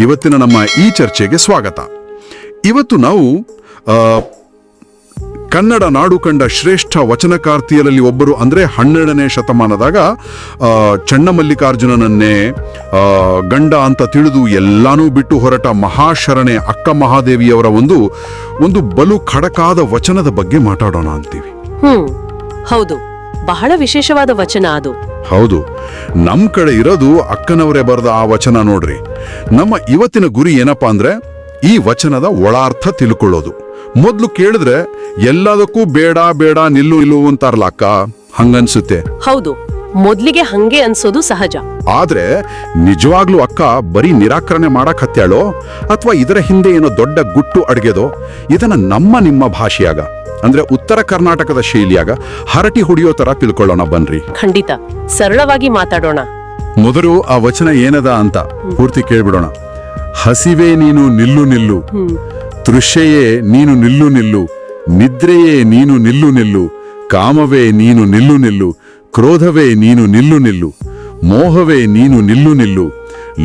ಇವತ್ತಿನ ನಮ್ಮ ಈ ಚರ್ಚೆಗೆ ಸ್ವಾಗತ. ಇವತ್ತು ನಾವು ಕನ್ನಡ ನಾಡು ಕಂಡ ಶ್ರೇಷ್ಠ ವಚನಕಾರ್ತಿಯರಲ್ಲಿ ಒಬ್ಬರು ಅಂದರೆ ಹನ್ನೆರಡನೇ ಶತಮಾನದಾಗ ಚನ್ನಮಲ್ಲಿಕಾರ್ಜುನನನ್ನೇ ಗಂಡ ಅಂತ ತಿಳಿದು ಎಲ್ಲಾನೂ ಬಿಟ್ಟು ಹೊರಟ ಮಹಾಶರಣೆ ಅಕ್ಕ ಮಹಾದೇವಿಯವರ ಒಂದು ಒಂದು ಬಲು ಖಡಕಾದ ವಚನದ ಬಗ್ಗೆ ಮಾತಾಡೋಣ ಅಂತೀವಿ. ಹ್ಞೂ ಹೌದು. ಬಹಳ ವಿಶೇಷವಾದ ವಚನ ಅದು. ಹೌದು ನಮ್ ಕಡೆ ಇರೋದು ಅಕ್ಕನವರೇ ಬರೆದ ಆ ವಚನ ನೋಡ್ರಿ. ನಮ್ಮ ಇವತ್ತಿನ ಗುರಿ ಏನಪ್ಪಾ ಅಂದ್ರೆ ಈ ವಚನದ ಒಳಾರ್ಥ ತಿಳ್ಕೊಳ್ಳೋದು. ಮೊದ್ಲು ಕೇಳಿದ್ರೆ ಎಲ್ಲದಕ್ಕೂ ಬೇಡ ಬೇಡ ನಿಲ್ಲು ಇಲ್ಲು ಅಂತಾರಲ್ಲ ಅಕ್ಕ? ಹಂಗನ್ಸುತ್ತೆ. ಹೌದು ಮೊದ್ಲಿಗೆ ಹಂಗೆ ಅನ್ಸೋದು ಸಹಜ. ಆದ್ರೆ ನಿಜವಾಗ್ಲೂ ಅಕ್ಕ ಬರೀ ನಿರಾಕರಣೆ ಮಾಡಕ್ ಹತ್ಯಾಳೋ ಅಥವಾ ಇದರ ಹಿಂದೆ ಏನೋ ದೊಡ್ಡ ಗುಟ್ಟು ಅಡ್ಗೆದೋ ಇದನ್ನ ನಮ್ಮ ನಿಮ್ಮ ಭಾಷೆಯಾಗ. ಅಂದ್ರೆ ಉತ್ತರ ಕರ್ನಾಟಕದ ಶೈಲಿಯಾಗ ಹರಟಿ ಹೊಡಿಯೋ ತರ ತಿಳ್ಕೊಳ್ಳೋಣ ಬನ್ರಿ. ಖಂಡಿತ. ಸರಳವಾಗಿ ಮಾತಾಡೋಣ. ಮೊದಲು ಆ ವಚನ ಏನದ ಅಂತ ಪೂರ್ತಿ ಕೇಳ್ಬಿಡೋಣ. ಹಸಿವೆ ನೀನು ನಿಲ್ಲು ನಿಲ್ಲು ತೃಷೆಯೇ ನೀನು ನಿಲ್ಲು ನಿಲ್ಲು ನಿದ್ರೆಯೇ ನೀನು ನಿಲ್ಲು ನಿಲ್ಲು ಕಾಮವೇ ನೀನು ನಿಲ್ಲು ನಿಲ್ಲು ಕ್ರೋಧವೇ ನೀನು ನಿಲ್ಲು ನಿಲ್ಲು ಮೋಹವೇ ನೀನು ನಿಲ್ಲು ನಿಲ್ಲು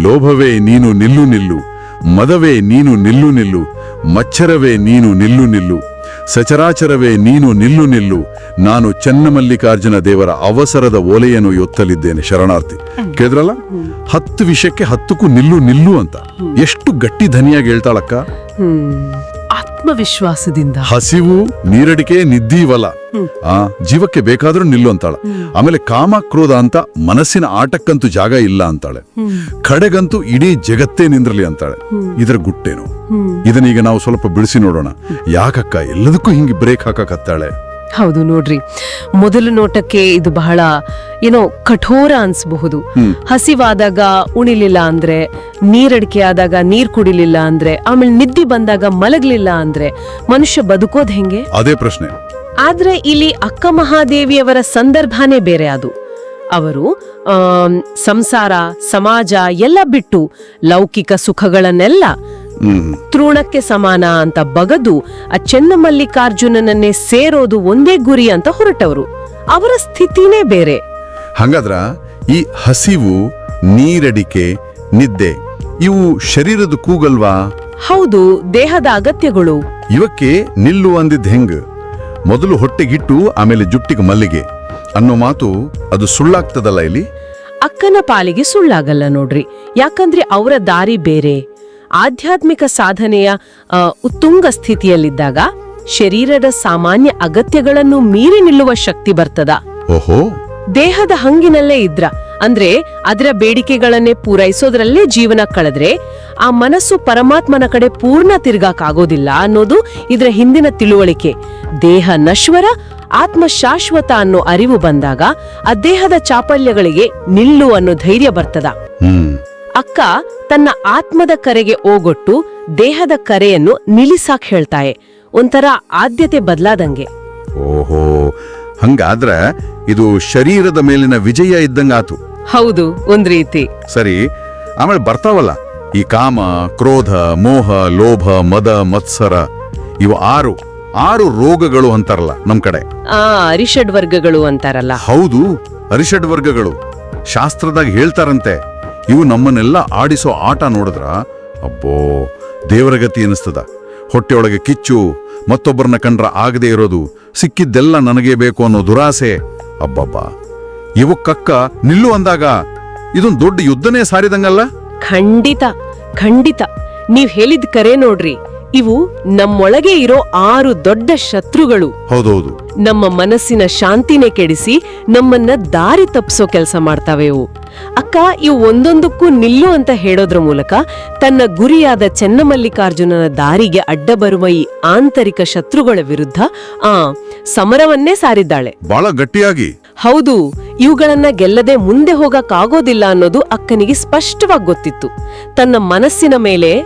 ಲೋಭವೇ ನೀನು ನಿಲ್ಲು ನಿಲ್ಲು ಮದವೇ ನೀನು ನಿಲ್ಲು ನಿಲ್ಲು ಮಚ್ಚರವೇ ನೀನು ನಿಲ್ಲು ನಿಲ್ಲು ಸಚರಾಚರವೇ ನೀನು ನಿಲ್ಲು ನಿಲ್ಲು, ನಾನು ಚನ್ನಮಲ್ಲಿಕಾರ್ಜುನ ದೇವರ ಅವಸರದ ಓಲೆಯನ್ನು ಎತ್ತಲಿದ್ದೇನೆ ಶರಣಾರ್ಥಿ. ಕೇಳಿದ್ರಲ್ಲ? ಹತ್ತು ವಿಷಯಕ್ಕೆ ಹತ್ತಕ್ಕೂ ನಿಲ್ಲು ನಿಲ್ಲು ಅಂತ. ಎಷ್ಟು ಗಟ್ಟಿ ಧನಿಯಾಗಿ ಹೇಳ್ತಾಳಕ್ಕ? ಆತ್ಮವಿಶ್ವಾಸದಿಂದ. ಹಸಿವು ನೀರಡಿಕೆ ನಿದ್ದೀವಲ್ಲ ಆ ಜೀವಕ್ಕೆ ಬೇಕಾದ್ರೂ ನಿಲ್ಲು ಅಂತಾಳ. ಆಮೇಲೆ ಕಾಮ ಕ್ರೋಧ ಅಂತ ಮನಸ್ಸಿನ ಆಟಕ್ಕಂತೂ ಜಾಗ ಇಲ್ಲ ಅಂತಾಳೆ. ಕಡೆಗಂತೂ ಇಡೀ ಜಗತ್ತೇ ನಿಂದ್ರಲಿ ಅಂತಾಳೆ. ಇದರ ಗುಟ್ಟೇನು. ಇದನ್ನೀಗ ನಾವು ಸ್ವಲ್ಪ ಬಿಡಿಸಿ ನೋಡೋಣ. ಯಾಕಕ್ಕ? ಎಲ್ಲದಕ್ಕೂ ಹಿಂಗೆ ಬ್ರೇಕ್ ಹಾಕಕತ್ತಾಳೆ ಹೌದು ನೋಡ್ರಿ. ಮೊದಲ ನೋಟಕ್ಕೆ ಇದು ಬಹಳ ಏನೋ ಕಠೋರ ಅನ್ಸಬಹುದು. ಹಸಿವಾದಾಗ ಉಣಿಲಿಲ್ಲ ಅಂದ್ರೆ ನೀರಡಿಕೆ ಆದಾಗ ನೀರ್ ಕುಡಿಲಿಲ್ಲ ಅಂದ್ರೆ ಆಮೇಲೆ ನಿದ್ದಿ ಬಂದಾಗ ಮಲಗ್ಲಿಲ್ಲ ಅಂದ್ರೆ ಮನುಷ್ಯ ಬದುಕೋದ್ ಹೆಂಗೆ? ಅದೇ ಪ್ರಶ್ನೆ. ಆದ್ರೆ ಇಲ್ಲಿ ಅಕ್ಕ ಮಹಾದೇವಿಯವರ ಸಂದರ್ಭನೇ ಬೇರೆ ಅದು. ಅವರು ಸಂಸಾರ ಸಮಾಜ ಎಲ್ಲ ಬಿಟ್ಟು ಲೌಕಿಕ ಸುಖಗಳನ್ನೆಲ್ಲ ತೃಣಕ್ಕೆ ಸಮಾನ ಅಂತ ಬಗದು ಆ ಚೆನ್ನಮಲ್ಲಿಕಾರ್ಜುನನನ್ನೇ ಸೇರೋದು ಒಂದೇ ಗುರಿ ಅಂತ ಹೊರಟವರು. ಅವರ ಸ್ಥಿತಿನೇ ಬೇರೆ. ಹಂಗಾದ್ರ ಈ ಹಸಿವು ನೀರಡಿಕೆ ನಿದ್ದೆ ಇವು ಶರೀರದ ಕೂಗಲ್ವಾ? ಹೌದು ದೇಹದ ಅಗತ್ಯಗಳು. ಇವಕ್ಕೆ ನಿಲ್ಲು ಅಂದಿದ್ ಹೆಂಗ್? ಮೊದಲು ಹೊಟ್ಟೆಗಿಟ್ಟು ಆಮೇಲೆ ಜುಟ್ಟಿಗೆ ಮಲ್ಲಿಗೆ. ಅನ್ನೋ ಮಾತು ಅದು ಸುಳ್ಳಾಗ್ತದಲ್ಲ ಇಲ್ಲಿ? ಅಕ್ಕನ ಪಾಲಿಗೆ ಸುಳ್ಳಾಗಲ್ಲ ನೋಡ್ರಿ. ಯಾಕಂದ್ರೆ ಅವರ ದಾರಿ ಬೇರೆ. ಆಧ್ಯಾತ್ಮಿಕ ಸಾಧನೆಯ ಉತ್ತುಂಗ ಸ್ಥಿತಿಯಲ್ಲಿದ್ದಾಗ ಶರೀರದ ಸಾಮಾನ್ಯ ಅಗತ್ಯಗಳನ್ನು ಮೀರಿ ನಿಲ್ಲುವ ಶಕ್ತಿ ಬರ್ತದ. ಓಹೋ. ದೇಹದ ಹಂಗಿನಲ್ಲೇ ಇದ್ರ ಅಂದ್ರೆ ಅದರ ಬೇಡಿಕೆಗಳನ್ನೇ ಪೂರೈಸೋದ್ರಲ್ಲೇ ಜೀವನ ಕಳೆದ್ರೆ ಆ ಮನಸ್ಸು ಪರಮಾತ್ಮನ ಕಡೆ ಪೂರ್ಣ ತಿರ್ಗಾಕಾಗೋದಿಲ್ಲ ಅನ್ನೋದು ಇದರ ಹಿಂದಿನ ತಿಳುವಳಿಕೆ. ದೇಹ ನಶ್ವರ ಆತ್ಮ ಶಾಶ್ವತ ಅನ್ನೋ ಅರಿವು ಬಂದಾಗ ಆ ದೇಹದ ಚಾಪಲ್ಯಗಳಿಗೆ ನಿಲ್ಲು ಅನ್ನೋ ಧೈರ್ಯ ಬರ್ತದ. ಅಕ್ಕ ತನ್ನ ಆತ್ಮದ ಕರೆಗೆ ಓಗೊಟ್ಟು ದೇಹದ ಕರೆಯನ್ನು ನಿಲ್ಲಿಸಾಕ್ ಹೇಳ್ತಾಯೆ ಒಂಥರ ಆದ್ಯತೆ ಬದಲಾದಂಗೆ. ಓಹೋ ಹಂಗಾದ್ರ ಇದು ಶರೀರದ ಮೇಲಿನ ವಿಜಯ ಇದ್ದಂಗಾತು. ಹೌದು ಒಂದ್ ರೀತಿ. ಸರಿ ಆಮೇಲೆ ಬರ್ತಾವಲ್ಲ ಈ ಕಾಮ ಕ್ರೋಧ ಮೋಹ ಲೋಭ ಮದ ಮತ್ಸರ ಇವು ಆರು ಆರು ರೋಗಗಳು ಅಂತಾರಲ್ಲ ನಮ್ ಕಡೆ. ಆ ಅರಿಷಡ್ ವರ್ಗಗಳು ಅಂತಾರಲ್ಲ. ಹೌದು ಅರಿಷಡ್ ವರ್ಗಗಳು. ಶಾಸ್ತ್ರದಾಗ ಹೇಳ್ತಾರಂತೆ ಇವು ನಮ್ಮನ್ನೆಲ್ಲ ಆಡಿಸೋ ಆಟ ನೋಡಿದ್ರ? ಅಬ್ಬೋ, ದೇವರ ಗತಿ ಅನಿಸ್ತದ ಹೊಟ್ಟೆಯೊಳಗೆ ಕಿಚ್ಚು, ಮತ್ತೊಬ್ಬರನ್ನ ಕಂಡ್ರ ಆಗದೆ ಇರೋದು, ಸಿಕ್ಕಿದ್ದೆಲ್ಲ ನನಗೆ ಬೇಕು ಅನ್ನೋ ದುರಾಸೆ. ಅಬ್ಬಬ್ಬ. ಕಕ್ಕ, ನಿಲ್ಲು ಅಂದಾಗ ಇದೊಂದು ದೊಡ್ಡ ಯುದ್ಧನೇ ಸಾರಿದಂಗಲ್ಲ? ಖಂಡಿತ ಖಂಡಿತ. ನೀವ್ ಹೇಳಿದ್ ಕರೆ ನೋಡ್ರಿ. ಇವು ನಮ್ಮೊಳಗೆ ಇರೋ ಆರು ದೊಡ್ಡ ಶತ್ರುಗಳು. ಹೌದೌದು. ನಮ್ಮ ಮನಸ್ಸಿನ ಶಾಂತಿನೇ ಕೆಡಿಸಿ ನಮ್ಮನ್ನ ದಾರಿ ತಪ್ಪಿಸೋ ಕೆಲಸ ಮಾಡ್ತಾವೆ ಇವು. ಅಕ್ಕ ಇವು ಒಂದೊಂದಕ್ಕೂ ನಿಲ್ಲು ಅಂತ ಹೇಳೋದ್ರ ಮೂಲಕ ತನ್ನ ಗುರಿಯಾದ ಚೆನ್ನಮಲ್ಲಿಕಾರ್ಜುನನ ದಾರಿಗೆ ಅಡ್ಡ ಬರುವ ಈ ಆಂತರಿಕ ಶತ್ರುಗಳ ವಿರುದ್ಧ ಆ ಸಮರವನ್ನೇ ಸಾರಿದ್ದಾಳೆ. ಬಹಳ ಗಟ್ಟಿಯಾಗಿ. ಹೌದು. ಇವುಗಳನ್ನ ಗೆಲ್ಲದೆ ಮುಂದೆ ಹೋಗಕ್ಕಾಗೋದಿಲ್ಲ ಅನ್ನೋದು ಅಕ್ಕನಿಗೆ ಸ್ಪಷ್ಟವಾಗಿ ಗೊತ್ತಿತ್ತು. ತನ್ನ ಮನಸ್ಸಿನ ಮೇಲೆ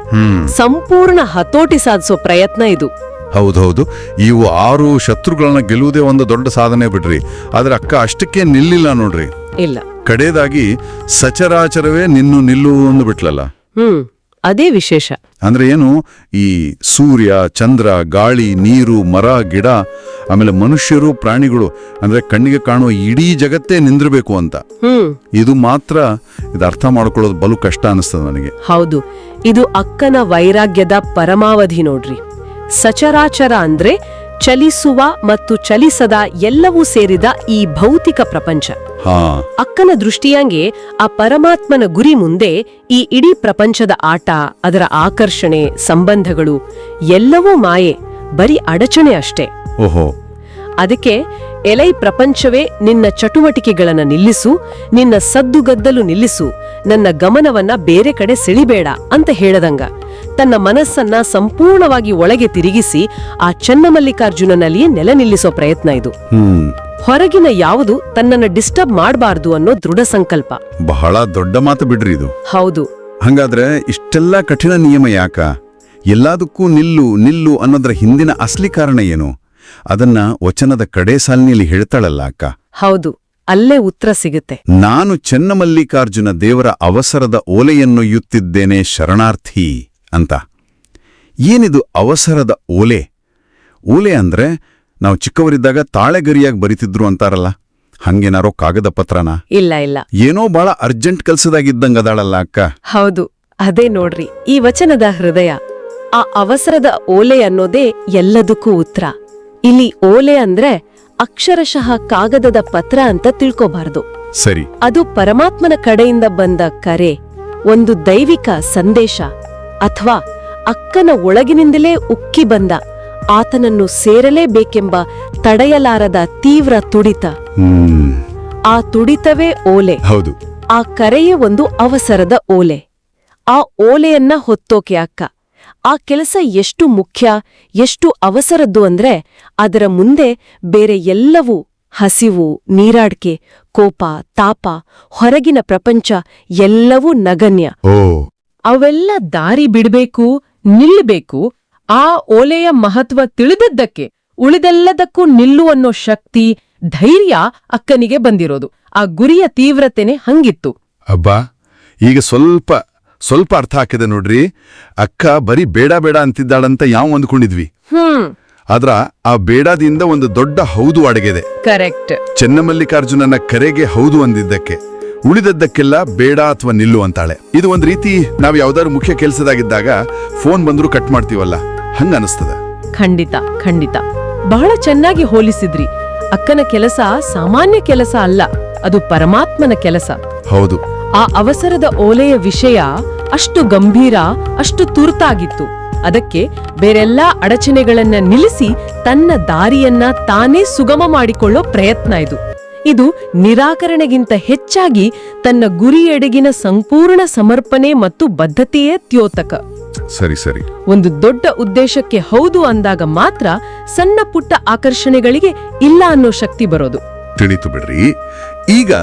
ಸಂಪೂರ್ಣ ಹತೋಟಿ ಸಾಧಿಸೋ ಪ್ರಯತ್ನ ಇದು. ಹೌದೌದು. ಇವು ಆರು ಶತ್ರುಗಳನ್ನ ಗೆಲ್ಲುವುದೇ ಒಂದು ದೊಡ್ಡ ಸಾಧನೆ ಬಿಡ್ರಿ. ಆದ್ರೆ ಅಕ್ಕ ಅಷ್ಟಕ್ಕೆ ನಿಲ್ಲಿಲ್ಲ ನೋಡ್ರಿ. ಇಲ್ಲ. ಕಡೆಯದಾಗಿ ಸಚರಾಚರವೇ ನಿನ್ನ ನಿಲ್ಲು ಅಂದು ಬಿಟ್ಲಲ್ಲ ಹ್ಮ್. ಅದೇ ವಿಶೇಷ. ಅಂದ್ರೆ ಏನು? ಈ ಸೂರ್ಯ ಚಂದ್ರ ಗಾಳಿ ನೀರು ಮರ ಗಿಡ ಆಮೇಲೆ ಮನುಷ್ಯರು ಪ್ರಾಣಿಗಳು ಅಂದ್ರೆ ಕಣ್ಣಿಗೆ ಕಾಣುವ ಇಡೀ ಜಗತ್ತೇ ನಿಂದಿರಬೇಕು ಅಂತ. ಇದು ಮಾತ್ರ ಇದು ಅರ್ಥ ಮಾಡ್ಕೊಳ್ಳೋದು ಬಲು ಕಷ್ಟ ಅನಿಸ್ತದೆ ನನಗೆ. ಹೌದು. ಇದು ಅಕ್ಕನ ವೈರಾಗ್ಯದ ಪರಮಾವಧಿ ನೋಡ್ರಿ. ಸಚರಾಚರ ಅಂದ್ರೆ ಚಲಿಸುವ ಮತ್ತು ಚಲಿಸದ ಎಲ್ಲವೂ ಸೇರಿದ ಈ ಭೌತಿಕ ಪ್ರಪಂಚ. ಅಕ್ಕನ ದೃಷ್ಟಿಯಂಗೆ ಆ ಪರಮಾತ್ಮನ ಗುರಿ ಮುಂದೆ ಈ ಇಡೀ ಪ್ರಪಂಚದ ಆಟ ಅದರ ಆಕರ್ಷಣೆ ಸಂಬಂಧಗಳು ಎಲ್ಲವೂ ಮಾಯೆ ಬರೀ ಅಡಚಣೆ ಅಷ್ಟೇ. ಓಹೋ. ಅದಕ್ಕೆ ಎಲೈ ಪ್ರಪಂಚವೇ ನಿನ್ನ ಚಟುವಟಿಕೆಗಳನ್ನ ನಿಲ್ಲಿಸು ನಿನ್ನ ಸದ್ದುಗದ್ದಲು ನಿಲ್ಲಿಸು ನನ್ನ ಗಮನವನ್ನ ಬೇರೆ ಕಡೆ ಸೆಳಿಬೇಡ ಅಂತ ಹೇಳದಂಗ. ತನ್ನ ಮನಸ್ಸನ್ನ ಸಂಪೂರ್ಣವಾಗಿ ಒಳಗೆ ತಿರುಗಿಸಿ ಆ ಚನ್ನಮಲ್ಲಿಕಾರ್ಜುನನಲ್ಲಿಯೇ ನೆಲೆ ನಿಲ್ಲಿಸೋ ಪ್ರಯತ್ನ ಇದು. ಹ್ಮ್. ಹೊರಗಿನ ಯಾವುದು ತನ್ನನ್ನ ಡಿಸ್ಟರ್ಬ್ ಮಾಡಬಾರದು ಅನ್ನೋ ದೃಢ ಸಂಕಲ್ಪ. ಬಹಳ ದೊಡ್ಡ ಮಾತು ಬಿಡ್ರಿ ಇದು. ಹೌದು. ಹಂಗಾದ್ರೆ ಇಷ್ಟೆಲ್ಲ ಕಠಿಣ ನಿಯಮ ಯಾಕ? ಎಲ್ಲದಕ್ಕೂ ನಿಲ್ಲು ನಿಲ್ಲು ಅನ್ನೋದ್ರ ಹಿಂದಿನ ಅಸಲಿ ಕಾರಣ ಏನು? ಅದನ್ನ ವಚನದ ಕಡೆ ಸಾಲಿನಲ್ಲಿ ಹೇಳ್ತಾಳಲ್ಲ ಅಕ್ಕ. ಹೌದು. ಅಲ್ಲೇ ಉತ್ತರ ಸಿಗುತ್ತೆ. ನಾನು ಚೆನ್ನಮಲ್ಲಿಕಾರ್ಜುನ ದೇವರ ಅವಸರದ ಓಲೆಯನ್ನೊಯ್ಯುತ್ತಿದ್ದೇನೆ ಶರಣಾರ್ಥಿ. ಅಂತ. ಏನಿದು ಅವಸರದ ಓಲೆ? ಓಲೆ ಅಂದ್ರೆ ನಾವು ಚಿಕ್ಕವರಿದ್ದಾಗ ತಾಳೆಗರಿಯಾಗಿ ಬರಿತಿದ್ರು ಅಂತಾರಲ್ಲ. ಹಂಗೇನಾರೋ ಕಾಗದ ಪತ್ರನ? ಇಲ್ಲ ಇಲ್ಲ. ಏನೋ ಬಹಳ ಅರ್ಜೆಂಟ್ ಕೆಲ್ಸದಾಗಿದ್ದಂಗದಾಳಲ್ಲ ಅಕ್ಕ. ಹೌದು ಅದೇ ನೋಡ್ರಿ. ಈ ವಚನದ ಹೃದಯ ಆ ಅವಸರದ ಓಲೆ ಅನ್ನೋದೇ ಎಲ್ಲದಕ್ಕೂ ಉತ್ತರ. ಇಲ್ಲಿ ಓಲೆ ಅಂದ್ರೆ ಅಕ್ಷರಶಃ ಕಾಗದದ ಪತ್ರ ಅಂತ ತಿಳ್ಕೋಬಾರ್ದು. ಸರಿ. ಅದು ಪರಮಾತ್ಮನ ಕಡೆಯಿಂದ ಬಂದ ಕರೆ ಒಂದು ದೈವಿಕ ಸಂದೇಶ. ಅಥವಾ ಅಕ್ಕನ ಒಳಗಿನಿಂದಲೇ ಉಕ್ಕಿ ಬಂದ ಆತನನ್ನು ಸೇರಲೇಬೇಕೆಂಬ ತಡೆಯಲಾರದ ತೀವ್ರ ತುಡಿತ. ಆ ತುಡಿತವೇ ಓಲೆ. ಹೌದು. ಆ ಕರೆಯೇ ಒಂದು ಅವಸರದ ಓಲೆ. ಆ ಓಲೆಯನ್ನ ಹೊತ್ತೋಕೆ ಅಕ್ಕ. ಆ ಕೆಲಸ ಎಷ್ಟು ಮುಖ್ಯ ಎಷ್ಟು ಅವಸರದ್ದು ಅಂದ್ರೆ ಅದರ ಮುಂದೆ ಬೇರೆ ಎಲ್ಲವೂ ಹಸಿವು ನೀರಾಡ್ಕೆ ಕೋಪ ತಾಪ ಹೊರಗಿನ ಪ್ರಪಂಚ ಎಲ್ಲವೂ ನಗಣ್ಯ. ಓ. ಅವೆಲ್ಲ ದಾರಿ ಬಿಡಬೇಕು ನಿಲ್ಲಬೇಕು ಆ ಓಲೆಯ ಮಹತ್ವ ತಿಳಿದದ್ದಕ್ಕೆ ಉಳಿದೆಲ್ಲದಕ್ಕೂ ನಿಲ್ಲು ಅನ್ನೋ ಶಕ್ತಿ ಧೈರ್ಯ ಅಕ್ಕನಿಗೆ ಬಂದಿರೋದು. ಆ ಗುರಿಯ ತೀವ್ರತೆನೆ ಹಂಗಿತ್ತು. ಅಬ್ಬಾ ಈಗ ಸ್ವಲ್ಪ ಸ್ವಲ್ಪ ಅರ್ಥ ಹಾಕಿದೆ ನೋಡ್ರಿ. ಅಕ್ಕ ಬರೀ ಬೇಡ ಬೇಡ ಅಂತಿದ್ದಾಳಂತ ಯಾವ ಅಂದ್ಕೊಂಡಿದ್ವಿ? ಹ್ಮ್. ಆದ್ರ ಆ ಬೇಡದಿಂದ ಒಂದು ದೊಡ್ಡ ಹೌದು ಅಡಗಿದೆ. ಕರೆಕ್ಟ್. ಚೆನ್ನಮಲ್ಲಿಕಾರ್ಜುನನ ಕರೆಗೆ ಹೌದು ಅಂದಿದ್ದಕ್ಕೆ. ಉಳಿದದ್ದಕ್ಕೆಲ್ಲ ಬೇಡ ಅಥವಾ ನಿಲ್ಲು ಅಂತಾಳೆ. ಇದು ಒಂದ್ ರೀತಿ ನಾವ್ ಯಾವ್ದಾದ್ರು ಮುಖ್ಯ ಕೆಲಸದಾಗಿದ್ದಾಗ ಫೋನ್ ಬಂದ್ರು ಕಟ್ ಮಾಡ್ತೀವಲ್ಲ ಹಂಗ ಅನಿಸ್ತದ. ಖಂಡಿತ ಖಂಡಿತ. ಬಹಳ ಚೆನ್ನಾಗಿ ಹೋಲಿಸಿದ್ರಿ. ಅಕ್ಕನ ಕೆಲಸ ಸಾಮಾನ್ಯ ಕೆಲಸ ಅಲ್ಲ ಅದು ಪರಮಾತ್ಮನ ಕೆಲಸ. ಹೌದು. ಆ ಅವಸರದ ಓಲೆಯ ವಿಷಯ ಅಷ್ಟು ಗಂಭೀರ ಅಷ್ಟು ತುರ್ತಾಗಿತ್ತು. ಅದಕ್ಕೆ ಬೇರೆಲ್ಲ ಅಡಚಣೆಗಳನ್ನ ನಿಲ್ಲಿಸಿ ತನ್ನ ದಾರಿಯನ್ನ ತಾನೇ ಸುಗಮ ಮಾಡಿಕೊಳ್ಳೋ ಪ್ರಯತ್ನ ಇದು. ಇದು ನಿರಾಕರಣೆಗಿಂತ ಹೆಚ್ಚಾಗಿ ತನ್ನ ಗುರಿಯೆಡೆಗಿನ ಸಂಪೂರ್ಣ ಸಮರ್ಪಣೆ ಮತ್ತು ಬದ್ಧತೆಯೇ ತ್ಯೋತಕ ಸರಿ ಸರಿ. ಒಂದು ದೊಡ್ಡ ಉದ್ದೇಶಕ್ಕೆ ಹೌದು ಅಂದಾಗ ಮಾತ್ರ ಸಣ್ಣ ಪುಟ್ಟ ಆಕರ್ಷಣೆಗಳಿಗೆ ಇಲ್ಲ ಅನ್ನೋ ಶಕ್ತಿ ಬರೋದು. ತಿಳಿತು ಬಿಡ್ರಿ. ಈಗ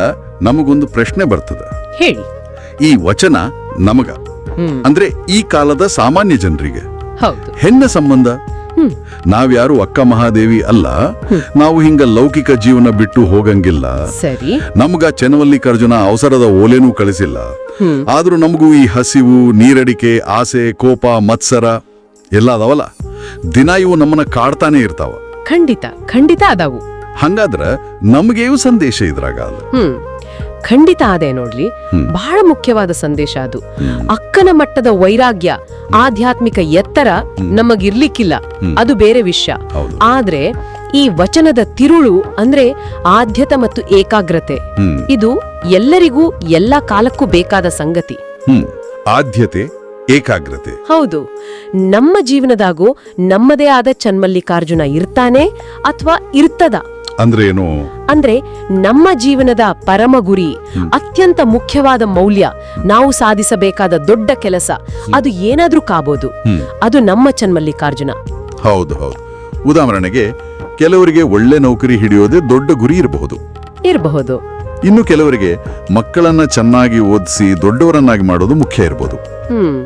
ನಮಗೊಂದು ಪ್ರಶ್ನೆ ಬರ್ತದ. ಹೇಳಿ. ಈ ವಚನ ನಮಗ. ಅಂದ್ರೆ ಈ ಕಾಲದ ಸಾಮಾನ್ಯ ಜನರಿಗೆ. ಹೌದು. ಹೆಣ್ಣ ಸಂಬಂಧ. ನಾವ್ಯಾರು ಅಕ್ಕ ಮಹಾದೇವಿ ಅಲ್ಲ ನಾವು ಹಿಂಗ ಲೌಕಿಕ ಜೀವನ ಬಿಟ್ಟು ಹೋಗಂಗಿಲ್ಲ. ಸರಿ. ನಮ್ಗ ಚೆನ್ನವಲ್ಲಿಕಾರ್ಜುನ ಅವಸರದ ಓಲೆನೂ ಕಳಿಸಿಲ್ಲ. ಆದ್ರೂ ನಮಗೂ ಈ ಹಸಿವು ನೀರಡಿಕೆ ಆಸೆ ಕೋಪ ಮತ್ಸರ ಎಲ್ಲ ಅದಾವಲ್ಲ? ದಿನ ಇವು ನಮ್ಮನ್ನ ಕಾಡ್ತಾನೆ ಇರ್ತಾವ. ಖಂಡಿತ ಖಂಡಿತ ಅದಾವು. ಹಂಗಾದ್ರ ನಮ್ಗೇವು ಸಂದೇಶ ಇದ್ರಾಗ ಖಂಡಿತ ಅದೇ ನೋಡ್ಲಿ. ಬಹಳ ಮುಖ್ಯವಾದ ಸಂದೇಶ ಅದು. ಅಕ್ಕನ ಮಟ್ಟದ ವೈರಾಗ್ಯ ಆಧ್ಯಾತ್ಮಿಕ ಎತ್ತರ ನಮಗಿರ್ಲಿಕ್ಕಿಲ್ಲ. ಅದು ಬೇರೆ ವಿಷಯ. ಆದ್ರೆ ಈ ವಚನದ ತಿರುಳು ಅಂದ್ರೆ ಆದ್ಯತ ಮತ್ತು ಏಕಾಗ್ರತೆ. ಇದು ಎಲ್ಲರಿಗೂ ಎಲ್ಲ ಕಾಲಕ್ಕೂ ಬೇಕಾದ ಸಂಗತಿ. ಆದ್ಯತೆ ಏಕಾಗ್ರತೆ. ಹೌದು. ನಮ್ಮ ಜೀವನದಾಗೂ ನಮ್ಮದೇ ಆದ ಚನ್ಮಲ್ಲಿಕಾರ್ಜುನ ಇರ್ತಾನೆ ಅಥವಾ ಇರ್ತದ. ಅಂದ್ರೆ ಏನು? ಅಂದ್ರೆ ನಮ್ಮ ಜೀವನದ ಪರಮ ಗುರಿ ಅತ್ಯಂತ ಮುಖ್ಯವಾದ ಮೌಲ್ಯ ನಾವು ಸಾಧಿಸಬೇಕಾದ ದೊಡ್ಡ ಕೆಲಸ ಅದು ಏನಾದ್ರೂ ಕಾಬೋದು. ಅದು ನಮ್ಮ ಚನ್ಮಲ್ಲಿಕಾರ್ಜುನ ಹೌದು ಹೌದು. ಉದಾಹರಣೆಗೆ ಕೆಲವರಿಗೆ ಒಳ್ಳೆ ನೌಕರಿ ಹಿಡಿಯೋದೇ ದೊಡ್ಡ ಗುರಿ ಇರಬಹುದು. ಇರಬಹುದು. ಇನ್ನು ಕೆಲವರಿಗೆ ಮಕ್ಕಳನ್ನ ಚೆನ್ನಾಗಿ ಓದಿಸಿ ದೊಡ್ಡವರನ್ನಾಗಿ ಮಾಡೋದು ಮುಖ್ಯ ಇರಬಹುದು. ಹ್ಮ್.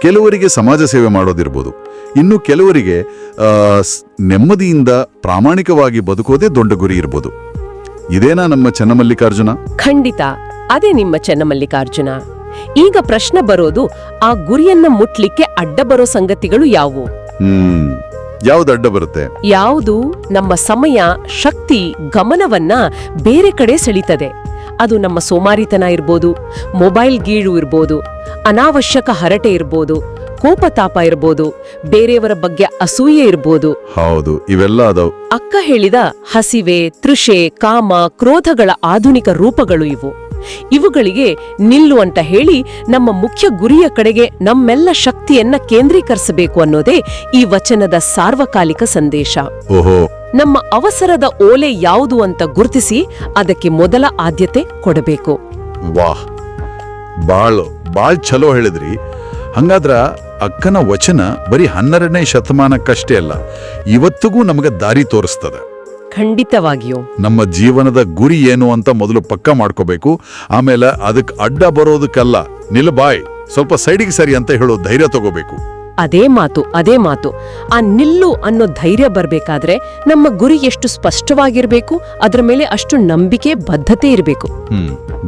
ಕೆಲವರಿಗೆ ಸಮಾಜ ಸೇವೆ ಮಾಡೋದಿರ್ಬೋದು ಇನ್ನು ಕೆಲವರಿಗೆ ನೆಮ್ಮದಿಯಿಂದ ಪ್ರಾಮಾಣಿಕವಾಗಿ ಬದುಕೋದೇ ದೊಡ್ಡ ಗುರಿ ಇರ್ಬೋದು. ಇದೇನಾ ನಮ್ಮ ಚನ್ನಮಲ್ಲಿಕಾರ್ಜುನ? ಖಂಡಿತ ಅದೇ ನಿಮ್ಮ ಚನ್ನಮಲ್ಲಿಕಾರ್ಜುನ. ಈಗ ಪ್ರಶ್ನೆ ಬರೋದು ಆ ಗುರಿಯನ್ನ ಮುಟ್ಲಿಕ್ಕೆ ಅಡ್ಡ ಬರೋ ಸಂಗತಿಗಳು ಯಾವುವು? ಹ್ಮ್ ಯಾವ್ದು ಅಡ್ಡ ಬರುತ್ತೆ? ಯಾವುದು ನಮ್ಮ ಸಮಯ ಶಕ್ತಿ ಗಮನವನ್ನ ಬೇರೆ ಕಡೆ ಸೆಳೀತದೆ. ಅದು ನಮ್ಮ ಸೋಮಾರಿತನ ಇರ್ಬೋದು ಮೊಬೈಲ್ ಗೀಳು ಇರ್ಬೋದು ಅನಾವಶ್ಯಕ ಹರಟೆ ಇರ್ಬೋದು ಕೋಪತಾಪ ಇರ್ಬೋದು ಬೇರೆಯವರ ಬಗ್ಗೆ ಅಸೂಯೆ ಇರ್ಬೋದು. ಹೌದು ಇವೆಲ್ಲ ಅದಾವ್. ಅಕ್ಕ ಹೇಳಿದ ಹಸಿವೆ ತೃಷೆ ಕಾಮ ಕ್ರೋಧಗಳ ಆಧುನಿಕ ರೂಪಗಳು ಇವು. ಇವುಗಳಿಗೆ ನಿಲ್ಲು ಅಂತ ಹೇಳಿ ನಮ್ಮ ಮುಖ್ಯ ಗುರಿಯ ಕಡೆಗೆ ನಮ್ಮೆಲ್ಲ ಶಕ್ತಿಯನ್ನ ಕೇಂದ್ರೀಕರಿಸಬೇಕು ಅನ್ನೋದೇ ಈ ವಚನದ ಸಾರ್ವಕಾಲಿಕ ಸಂದೇಶ. ಓಹೋ. ನಮ್ಮ ಅವಸರದ ಓಲೆ ಯಾವುದು ಅಂತ ಗುರುತಿಸಿ ಅದಕ್ಕೆ ಮೊದಲ ಆದ್ಯತೆ ಕೊಡಬೇಕು. ವಾಹ್. ಬಾಳ್ ಬಾಳ್ ಚಲೋ ಹೇಳಿದ್ರಿ. ಹಂಗಾದ್ರ ಅಕ್ಕನ ವಚನ ಬರೀ ಹನ್ನೆರಡನೇ ಶತಮಾನಕ್ಕಷ್ಟೇ ಅಲ್ಲ ಇವತ್ತಿಗೂ ನಮಗೆ ದಾರಿ ತೋರಿಸ್ತದೆ. ಖಂಡಿತವಾಗಿಯೂ. ನಮ್ಮ ಜೀವನದ ಗುರಿ ಏನು ಅಂತ ಮೊದಲು ಪಕ್ಕ ಮಾಡ್ಕೋಬೇಕು ಆಮೇಲೆ ಅದಕ್ಕೆ ಅಡ್ಡ ಬರೋದಕ್ಕಲ್ಲ ನಿಲ್ ಬಾಯ್ ಸ್ವಲ್ಪ ಸೈಡಿಗೆ ಸರಿ ಅಂತ ಹೇಳೋ ಧೈರ್ಯ ತಗೋಬೇಕು. ಅದೇ ಮಾತು ಅದೇ ಮಾತು. ಆ ನಿಲ್ಲು ಅನ್ನೋ ಧೈರ್ಯ ಬರಬೇಕಾದ್ರೆ ನಮ್ಮ ಗುರಿ ಎಷ್ಟು ಸ್ಪಷ್ಟವಾಗಿರ್ಬೇಕು ಅದರ ಮೇಲೆ ಅಷ್ಟು ನಂಬಿಕೆ ಬದ್ಧತೆ ಇರಬೇಕು.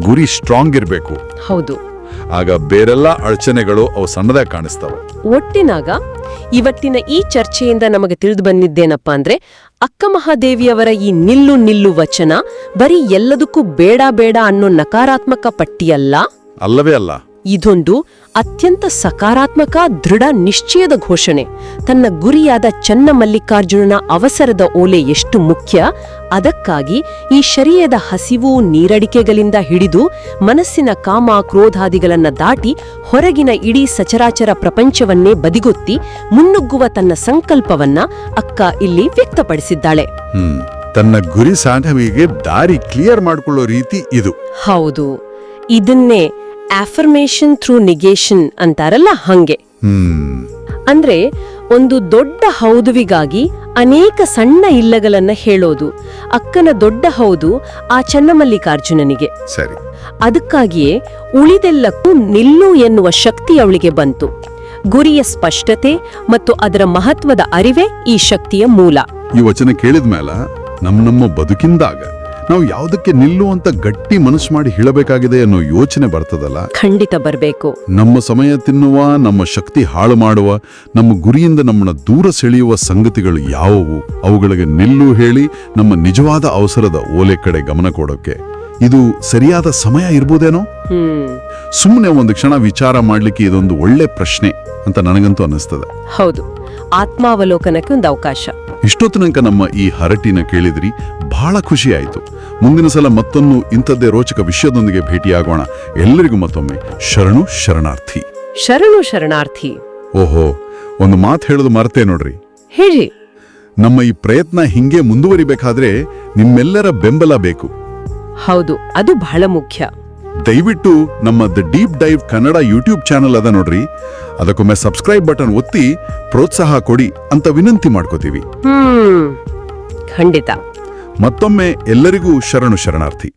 ಗುರಿ ಸ್ಟ್ರಾಂಗ್ ಇರಬೇಕು. ಹೌದು. ಆಗ ಬೇರೆಲ್ಲ ಅಡಚಣೆಗಳು ಅವು ಸಣ್ಣದಾಗಿ ಕಾಣಿಸ್ತವೆ. ಒಟ್ಟಿನಾಗ ಇವತ್ತಿನ ಈ ಚರ್ಚೆಯಿಂದ ನಮಗೆ ತಿಳಿದು ಬಂದಿದ್ದೇನಪ್ಪ ಅಂದ್ರೆ ಅಕ್ಕ ಮಹಾದೇವಿಯವರ ಈ ನಿಲ್ಲು ನಿಲ್ಲು ವಚನ ಬರೀ ಎಲ್ಲದಕ್ಕೂ ಬೇಡ ಬೇಡ ಅನ್ನೋ ನಕಾರಾತ್ಮಕ ಪಟ್ಟಿಯಲ್ಲ? ಅಲ್ಲವೇ ಅಲ್ಲ. ಇದೊಂದು ಅತ್ಯಂತ ಸಕಾರಾತ್ಮಕ ದೃಢ ನಿಶ್ಚಯದ ಘೋಷಣೆ. ತನ್ನ ಗುರಿಯಾದ ಚನ್ನಮಲ್ಲಿಕಾರ್ಜುನನ ಅವಸರದ ಓಲೆ ಎಷ್ಟು ಮುಖ್ಯ ಅದಕ್ಕಾಗಿ ಈ ಶರೀರದ ಹಸಿವು ನೀರಡಿಕೆಗಳಿಂದ ಹಿಡಿದು ಮನಸ್ಸಿನ ಕಾಮ ಕ್ರೋಧಾದಿಗಳನ್ನ ದಾಟಿ ಹೊರಗಿನ ಇಡೀ ಸಚರಾಚರ ಪ್ರಪಂಚವನ್ನೇ ಬದಿಗೊತ್ತಿ ಮುನ್ನುಗ್ಗುವ ತನ್ನ ಸಂಕಲ್ಪವನ್ನ ಅಕ್ಕ ಇಲ್ಲಿ ವ್ಯಕ್ತಪಡಿಸಿದ್ದಾಳೆ. ತನ್ನ ಗುರಿ ಸಾಧನೆಗೆ ದಾರಿ ಕ್ಲಿಯರ್ ಮಾಡ್ಕೊಳ್ಳೋ ರೀತಿ ಇದು. ಹೌದು. ಇದನ್ನೇ ಆಫರ್ಮೇಷನ್ ಥ್ರೂ ನಿಗೇಷನ್ ಅಂತಾರಲ್ಲ ಹಂಗೆ. ಅಂದ್ರೆ ಒಂದು ದೊಡ್ಡ ಹೌದುವಿಗಾಗಿ ಅನೇಕ ಸಣ್ಣ ಇಲ್ಲಗಳನ್ನ ಹೇಳೋದು. ಅಕ್ಕನ ದೊಡ್ಡ ಹೌದು ಆ ಚನ್ನಮಲ್ಲಿಕಾರ್ಜುನನಿಗೆ. ಸರಿ. ಅದಕ್ಕಾಗಿಯೇ ಉಳಿದೆಲ್ಲಕ್ಕೂ ನಿಲ್ಲು ಎನ್ನುವ ಶಕ್ತಿ ಅವಳಿಗೆ ಬಂತು. ಗುರಿಯ ಸ್ಪಷ್ಟತೆ ಮತ್ತು ಅದರ ಮಹತ್ವದ ಅರಿವೇ ಈ ಶಕ್ತಿಯ ಮೂಲ. ಈ ವಚನ ಕೇಳಿದ ಮೇಲೆ ನಮ್ಮ ನಮ್ಮ ಬದುಕಿಂದಾಗ ನಾವು ಯಾವುದಕ್ಕೆ ನಿಲ್ಲುವಂತ ಗಟ್ಟಿ ಮನಸ್ಸು ಮಾಡಿ ಹೇಳಬೇಕಾಗಿದೆ ಅನ್ನೋ ಯೋಚನೆ ಬರ್ತದಲ್ಲ? ಖಂಡಿತ ಬರಬೇಕು. ನಮ್ಮ ಸಮಯ ತಿನ್ನುವ ನಮ್ಮ ಶಕ್ತಿ ಹಾಳು ಮಾಡುವ ನಮ್ಮ ಗುರಿಯಿಂದ ನಮ್ಮನ್ನ ದೂರ ಸೆಳೆಯುವ ಸಂಗತಿಗಳು ಯಾವುವು? ಅವುಗಳಿಗೆ ನಿಲ್ಲು ಹೇಳಿ ನಮ್ಮ ನಿಜವಾದ ಅವಸರದ ಓಲೆ ಕಡೆ ಗಮನ ಕೊಡೋಕೆ. ಇದು ಸರಿಯಾದ ಸಮಯ ಇರ್ಬೋದೇನೋ? ಸುಮ್ಮನೆ ಒಂದು ಕ್ಷಣ ವಿಚಾರ ಮಾಡ್ಲಿಕ್ಕೆ ಇದೊಂದು ಒಳ್ಳೆ ಪ್ರಶ್ನೆ ಅಂತ ನನಗಂತೂ ಅನ್ನಿಸ್ತದೆ. ಹೌದು. ಆತ್ಮಾವಲೋಕನಕ್ಕೆ ಒಂದು ಅವಕಾಶ. ಇಷ್ಟೊತ್ತು ತನಕ ನಮ್ಮ ಈ ಹರಟಿನ ಕೇಳಿದ್ರಿ ಬಹಳ ಖುಷಿ ಆಯಿತು. ಮುಂದಿನ ಸಲ ಮತ್ತೊಂದು ಇಂಥದ್ದೇ ರೋಚಕ ವಿಷಯದೊಂದಿಗೆ ಭೇಟಿಯಾಗೋಣ. ಎಲ್ಲರಿಗೂ ಮತ್ತೊಮ್ಮೆ ಶರಣು ಶರಣಾರ್ಥಿ. ಶರಣು ಶರಣಾರ್ಥಿ. ಓಹೋ ಒಂದು ಮಾತು ಹೇಳೋದು ಮರ್ತೇ ನೋಡ್ರಿ. ಹೇಳಿ. ನಮ್ಮ ಈ ಪ್ರಯತ್ನ ಹಿಂಗೆ ಮುಂದುವರಿಬೇಕಾದ್ರೆ ನಿಮ್ಮೆಲ್ಲರ ಬೆಂಬಲ ಬೇಕು. ಹೌದು ಅದು ಬಹಳ ಮುಖ್ಯ. ದಯವಿಟ್ಟು ನಮ್ಮ the deep dive Kannada YouTube channel ಅದ ನೋಡ್ರಿ. ಅದಕ್ಕೊಮ್ಮೆ ಸಬ್ಸ್ಕ್ರೈಬ್ ಬಟನ್ ಒತ್ತಿ ಪ್ರೋತ್ಸಾಹ ಕೊಡಿ ಅಂತ ವಿನಂತಿ ಮಾಡ್ಕೋತೀವಿ. ಖಂಡಿತ. ಮತ್ತೊಮ್ಮೆ ಎಲ್ಲರಿಗೂ ಶರಣು ಶರಣಾರ್ಥಿ.